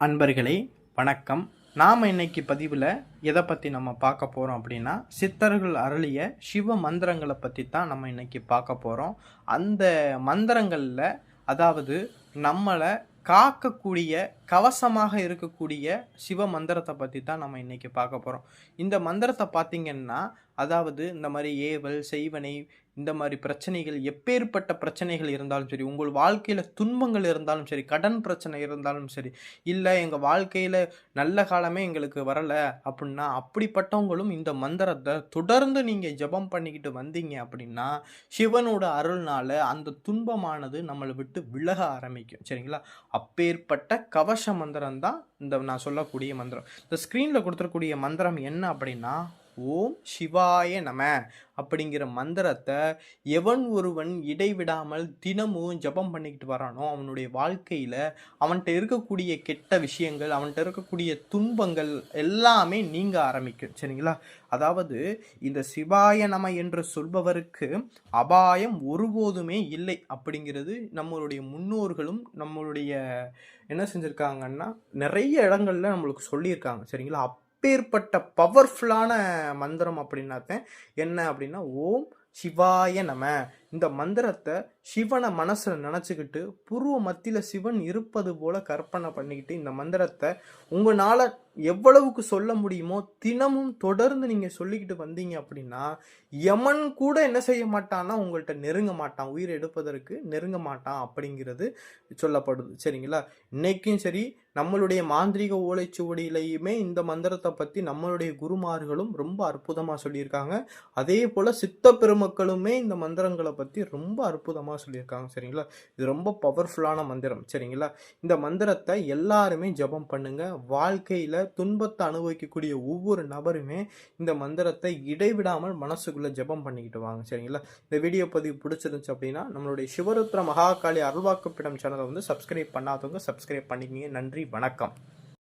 அன்பர்களே வணக்கம். நாம் இன்னைக்கு பதிவில் எதை பற்றி நம்ம பார்க்க போகிறோம் அப்படின்னா சித்தர்கள் அருளிய சிவ மந்திரங்களை பற்றி தான் நம்ம இன்னைக்கு பார்க்க போகிறோம் அந்த மந்திரங்களில் அதாவது நம்மளை காக்கக்கூடிய கவசமாக இருக்கக்கூடிய சிவ மந்திரத்தை பற்றி தான் நம்ம இன்னைக்கு பார்க்க போகிறோம் இந்த மந்திரத்தை பார்த்திங்கன்னா அதாவது இந்த மாதிரி ஏவல் செய்வனை இந்த மாதிரி பிரச்சனைகள் எப்பேற்பட்ட பிரச்சனைகள் இருந்தாலும் சரி உங்கள் வாழ்க்கையில் துன்பங்கள் இருந்தாலும் சரி கடன் பிரச்சனை இருந்தாலும் சரி இல்லை எங்கள் வாழ்க்கையில் நல்ல காலமே எங்களுக்கு வரலை அப்படின்னா அப்படிப்பட்டவங்களும் இந்த மந்திரத்தை தொடர்ந்து நீங்கள் ஜெபம் பண்ணிக்கிட்டு வந்தீங்க அப்படின்னா சிவனோட அருள்னால அந்த துன்பமானது நம்மளை விட்டு விலக ஆரம்பிக்கும். சரிங்களா? அப்பேற்பட்ட கவச மந்திரம் தான் இந்த நான் சொல்லக்கூடிய மந்திரம். இந்த ஸ்க்ரீனில் கொடுத்துருக்கூடிய மந்திரம் என்ன அப்படின்னா ஓம் சிவாய நம அப்படிங்கிற மந்திரத்தை எவன் ஒருவன் இடைவிடாமல் தினமும் ஜெபம் பண்ணிக்கிட்டு வரானோ அவனுடைய வாழ்க்கையில் அவன்கிட்ட இருக்கக்கூடிய கெட்ட விஷயங்கள் அவன்கிட்ட இருக்கக்கூடிய துன்பங்கள் எல்லாமே நீங்க ஆரம்பிக்கும். சரிங்களா? அதாவது இந்த சிவாய நம என்று சொல்பவருக்கு அபாயம் ஒருபோதுமே இல்லை அப்படிங்கிறது நம்மளுடைய முன்னோர்களும் நம்மளுடைய என்ன செஞ்சுருக்காங்கன்னா நிறைய இடங்கள்ல நம்மளுக்கு சொல்லியிருக்காங்க. சரிங்களா? அப் அப்பேற்பட்ட பவர்ஃபுல்லான மந்திரம் அப்படின்னாத்தேன் என்ன அப்படின்னா ஓம் சிவாய நம. இந்த மந்திரத்தை சிவனை மனசில் நினச்சிக்கிட்டு பூர்வ மத்தியில் சிவன் இருப்பது போல கற்பனை பண்ணிக்கிட்டு இந்த மந்திரத்தை உங்களால் எவ்வளவுக்கு சொல்ல முடியுமோ தினமும் தொடர்ந்து நீங்கள் சொல்லிக்கிட்டு வந்தீங்க அப்படின்னா யமன் கூட என்ன செய்ய மாட்டான்னா உங்கள்கிட்ட நெருங்க மாட்டான். உயிர் எடுப்பதற்கு நெருங்க மாட்டான் அப்படிங்கிறது சொல்லப்படுது. சரிங்களா? இன்னைக்கும் சரி நம்மளுடைய மாந்திரிக ஓலைச்சுவடியிலையுமே இந்த மந்திரத்தை பற்றி நம்மளுடைய குருமார்களும் ரொம்ப அற்புதமாக சொல்லியிருக்காங்க. அதே போல் சித்த பெருமக்களுமே இந்த மந்திரங்களை பற்றி ரொம்ப அற்புதமாக சொல்லியிருக்காங்க சரிங்களா? இது ரொம்ப பவர்ஃபுல்லான மந்திரம் சரிங்களா? இந்த மந்திரத்தை எல்லாருமே ஜெபம் பண்ணுங்க. வாழ்க்கையில் துன்பத்தை அனுபவிக்கக்கூடிய ஒவ்வொரு நபருமே இந்த மந்திரத்தை இடைவிடாமல் மனசுக்குள்ளே ஜெபம் பண்ணிக்கிட்டு வாங்க சரிங்களா? இந்த வீடியோ பதிவு பிடிச்சிருந்துச்சு அப்படின்னா நம்மளுடைய சிவருத்ர மகாகாளி அருள்வாக்குப்பிடம் சேனலை வந்து சப்ஸ்கிரைப் பண்ணாதவங்க சப்ஸ்கிரைப் பண்ணிக்கிங்க. நன்றி வணக்கம்.